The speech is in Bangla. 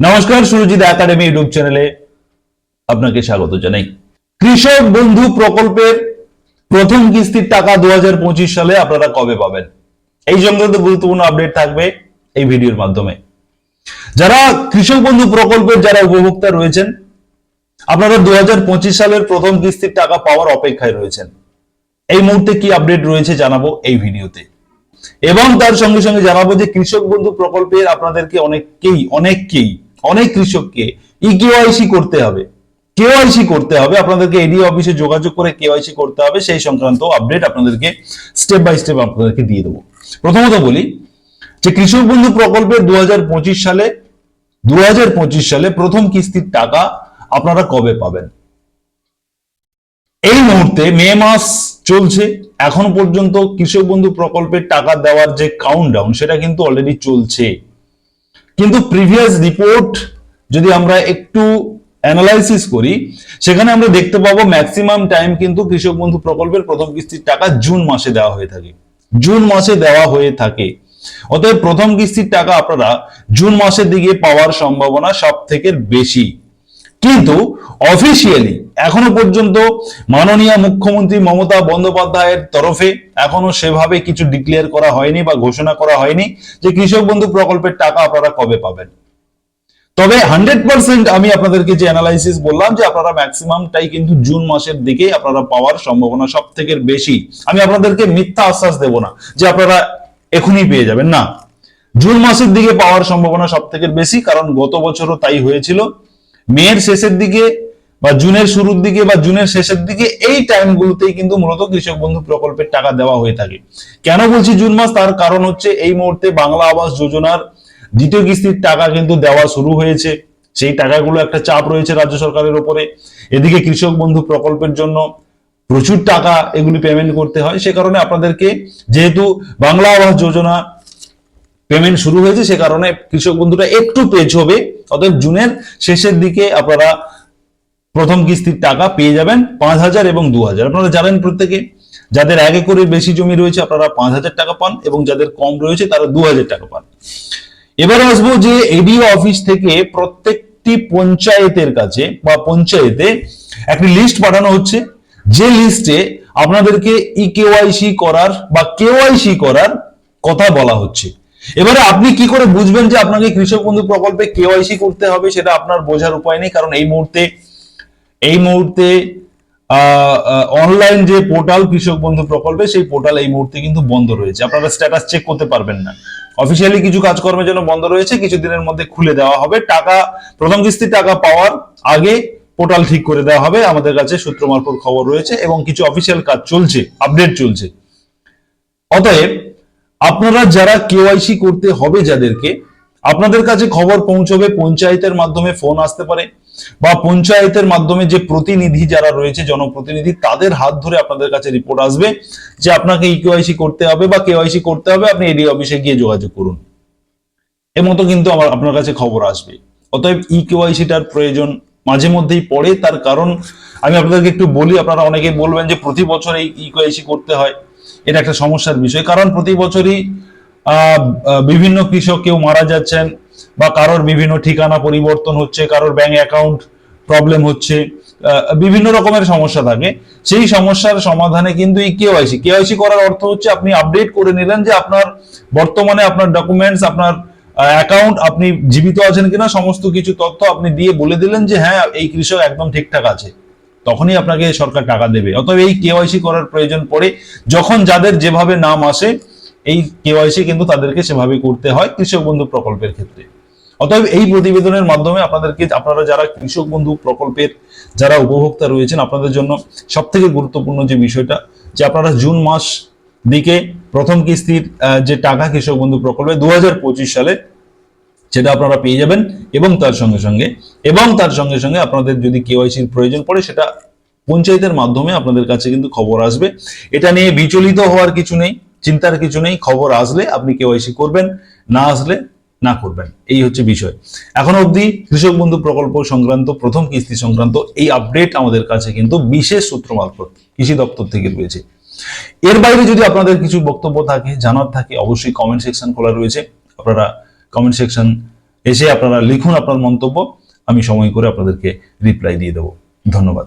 নমস্কার, সুরজিৎ একাডেমি ইউটিউব চ্যানেলে আপনাকে স্বাগত জানাই। কৃষক বন্ধু প্রকল্পের প্রথম কিস্তির টাকা দু হাজার পঁচিশ সালে আপনারা কবে পাবেন? এই সংক্রান্ত গুরুত্বপূর্ণ আপডেট থাকবে এই ভিডিওর মাধ্যমে। যারা কৃষক বন্ধু প্রকল্পের যারা উপভোক্তা রয়েছেন, আপনারা দু হাজার পঁচিশ সালের প্রথম কিস্তির টাকা পাওয়ার অপেক্ষায় রয়েছেন। এই মুহূর্তে কি আপডেট রয়েছে জানাব এই ভিডিওতে। এবং তার সঙ্গে সঙ্গে জানাব যে কৃষক বন্ধু প্রকল্পের আপনাদেরকে অনেককেই অনেককেই অনেক কৃষককে ই কেওয়াইসি করতে হবে। কেওয়াইসি করতে হবে, আপনাদেরকে এডি অফিসে যোগাযোগ করে কেওয়াইসি করতে হবে, সেই সংক্রান্ত আপডেট আপনাদেরকে স্টেপ বাই স্টেপ আপনাদেরকে দিয়ে দেবো। প্রথমত বলি যে কৃষক বন্ধু প্রকল্পের দু সালে দু সালে প্রথম কিস্তির টাকা আপনারা কবে পাবেন? এই মুহূর্তে মে মাস চলছে, এখন পর্যন্ত কৃষক বন্ধু প্রকল্পের টাকা দেওয়ার যে কাউন্টডাউন সেটা কিন্তু অলরেডি চলছে। কিন্তু প্রিভিয়াস রিপোর্ট যদি আমরা একটু অ্যানালাইসিস করি, সেখানে আমরা দেখতে পাবো ম্যাক্সিমাম টাইম কিন্তু কৃষক বন্ধু প্রকল্পের প্রথম কিস্তির টাকা জুন মাসে দেওয়া হয়ে থাকে। জুন মাসে দেওয়া হয়ে থাকে। অতএব প্রথম কিস্তির টাকা আপনারা জুন মাসের দিকে পাওয়ার সম্ভাবনা সব থেকে বেশি। কিন্তু অফিসিয়ালি এখনও পর্যন্ত মাননীয় মুখ্যমন্ত্রী মমতা বন্দ্যোপাধ্যায়ের তরফে এখনও সেভাবে কিছু ডিক্লেয়ার করা হয়নি বা ঘোষণা করা হয়নি যে কৃষক বন্ধু প্রকল্পের টাকা আপনারা কবে পাবেন। তবে হান্ড্রেড পার্সেন্ট আমি আপনাদেরকে যে অ্যানালাইসিস বললাম যে আপনারা ম্যাক্সিমামটাই কিন্তু জুন মাসের দিকে আপনারা পাওয়ার সম্ভাবনা সব থেকে বেশি। আমি আপনাদেরকে মিথ্যা আশ্বাস দেব না যে আপনারা এখনই পেয়ে যাবেন। না, জুন মাসের দিকে পাওয়ার সম্ভাবনা সব থেকে বেশি কারণ গত বছরও তাই হয়েছিল। মেয়ের শেষের দিকে বা জুনের শুরুর দিকে বা জুনের শেষের দিকে এই টাইমগুলোতেই কিন্তু মূলত কৃষক বন্ধু প্রকল্পের টাকা দেওয়া হয়ে থাকে। কেন বলছি জুন মাস? তার কারণ হচ্ছে এই মুহূর্তে বাংলা আবাস যোজনার দ্বিতীয় কিস্তির টাকা কিন্তু দেওয়া শুরু হয়েছে। সেই টাকাগুলো একটা চাপ রয়েছে রাজ্য সরকারের উপরে এদিকে কৃষক বন্ধু প্রকল্পের জন্য প্রচুর টাকা এগুলি পেমেন্ট করতে হয়। সে কারণে আপনাদেরকে যেহেতু বাংলা আবাস যোজনা পেমেন্ট শুরু হয়েছে, সে কারণে কৃষক বন্ধুরা একটু পেজ হবে। অতএব জুনের শেষের দিকে আপনারা প্রথম কিস্তির টাকা পেয়ে যাবেন পাঁচ হাজার এবং দু হাজার আপনারা জানেন প্রত্যেকে, যাদের এক একরের বেশি জমি রয়েছে, আপনারা পাঁচ হাজার টাকা পান এবং যাদের কম রয়েছে, তারা দু হাজার টাকা পান। এবার আসব যে এডিও অফিস থেকে প্রত্যেকটি পঞ্চায়েতের কাছে বা পঞ্চায়েতে একটি লিস্ট পাঠানো হচ্ছে। যে লিস্টে আপনাদেরকে ই কেওয়াইসি করার বা কেওয়াইসি করার কথা বলা হচ্ছে। এবারে আপনি কি করে বুঝবেন যে আপনাকে কৃষক বন্ধু প্রকল্পে কেওয়াইসি করতে হবে সেটা আপনার বোঝার উপায় নেই? কারণ এই মুহূর্তে এই মুহূর্তে অনলাইন যে পোর্টাল কৃষক বন্ধু প্রকল্পে, সেই পোর্টাল এই মুহূর্তে কিন্তু বন্ধ রয়েছে। আপনারা স্ট্যাটাস চেক করতে পারবেন না। অফিসিয়ালি কিছু কাজকর্মের জন্য বন্ধ রয়েছে কিছুদিনের মধ্যে খুলে দেওয়া হবে। টাকা, প্রথম কিস্তির টাকা পাওয়ার আগে পোর্টাল ঠিক করে দেওয়া হবে। আমাদের কাছে সূত্র মারফত খবর রয়েছে এবং কিছু অফিসিয়াল কাজ চলছে আপডেট চলছে। অতএব আপনারা যারা কেওয়াইসি করতে হবে যাদেরকে, আপনাদের কাছে খবর পৌঁছবে পঞ্চায়েতের মাধ্যমে ফোন আসতে পারে বা পঞ্চায়েতের মাধ্যমে যে প্রতিনিধি যারা রয়েছে, জনপ্রতিনিধি, তাদের হাত ধরে আপনাদের কাছে রিপোর্ট আসবে যে আপনাকে ই কেওয়াইসি করতে হবে বা কেওয়াইসি করতে হবে। আপনি এডি অফিসে গিয়ে যোগাযোগ করুন। এর মতো কিন্তু আমার, আপনার কাছে খবর আসবে। অতএব ই কেওয়াইসিটার প্রয়োজন মাঝে মধ্যেই পড়ে। তার কারণ আমি আপনাদেরকে একটু বলি, আপনারা অনেকে বলবেন যে প্রতি বছর এই ই কেওয়াইসি করতে হয়। এটা একটা সমস্যার বিষয়। কারণ প্রতি বছরই বিভিন্ন কৃষক কেউ মারা যাচ্ছেন বা কারোর বিভিন্ন ঠিকানা পরিবর্তন হচ্ছে, কারোর ব্যাংক অ্যাকাউন্ট প্রবলেম হচ্ছে বিভিন্ন রকমের সমস্যা থাকে। সেই সমস্যার সমাধানে কিন্তু এই কেওয়াইসি কেওয়াইসি করার অর্থ হচ্ছে আপনি আপডেট করে নিলেন যে আপনার বর্তমানে আপনার ডকুমেন্টস আপনার অ্যাকাউন্ট আপনি জীবিত আছেন কিনা, সমস্ত কিছু তথ্য আপনি দিয়ে বলে দিলেন যে হ্যাঁ এই কৃষক একদম ঠিকঠাক আছে। তখনই আপনাকে সরকার টাকা দেবে। অতএব এই কেওয়াইসি করার প্রয়োজন পড়ে। যখন যাদের যেভাবে নাম আসে, এই কেওয়াইসি কিন্তু তাদেরকে সেভাবে করতে হয় কৃষক বন্ধু প্রকল্পের ক্ষেত্রে। অতএব এই প্রতিবেদনের মাধ্যমে আপনাদেরকে, আপনারা যারা কৃষক বন্ধু প্রকল্পের যারা উপভোক্তা রয়েছেন, আপনাদের জন্য সব থেকে গুরুত্বপূর্ণ যে বিষয়টা, যে আপনারা জুন মাস দিকে প্রথম কিস্তির যে টাকা কৃষক বন্ধু প্রকল্পে দু হাজার পঁচিশ সালে সেটা আপনারা পেয়ে যাবেন এবং তার সঙ্গে সঙ্গে, এবং তার সঙ্গে সঙ্গে আপনাদের যদি কেওয়াইসির প্রয়োজন পড়ে, সেটা পঞ্চায়েতের মাধ্যমে আপনাদের কাছে কিন্তু খবর আসবে। এটা নিয়ে বিচলিত হওয়ার কিছু নেই, চিন্তার কিছু নেই, খবর আসলে আপনি কেওয়াইসি করবেন, না আসলে না করবেন। এই হচ্ছে বিষয়। এখন অবধি কৃষক বন্ধু প্রকল্প সংক্রান্ত, প্রথম কিস্তি সংক্রান্ত এই আপডেট আমাদের কাছে কিন্তু বিশেষ সূত্র মারফত কৃষি দপ্তর থেকে রয়েছে। এর বাইরে যদি আপনাদের কিছু বক্তব্য থাকে, জানার থাকে, অবশ্যই কমেন্ট সেকশন খোলা রয়েছে। আপনারা কমেন্ট সেকশন এসে আপনারা লিখুন আপনার মন্তব্য, আমি সময় করে আপনাদেরকে রিপ্লাই দিয়ে দেবো। ধন্যবাদ।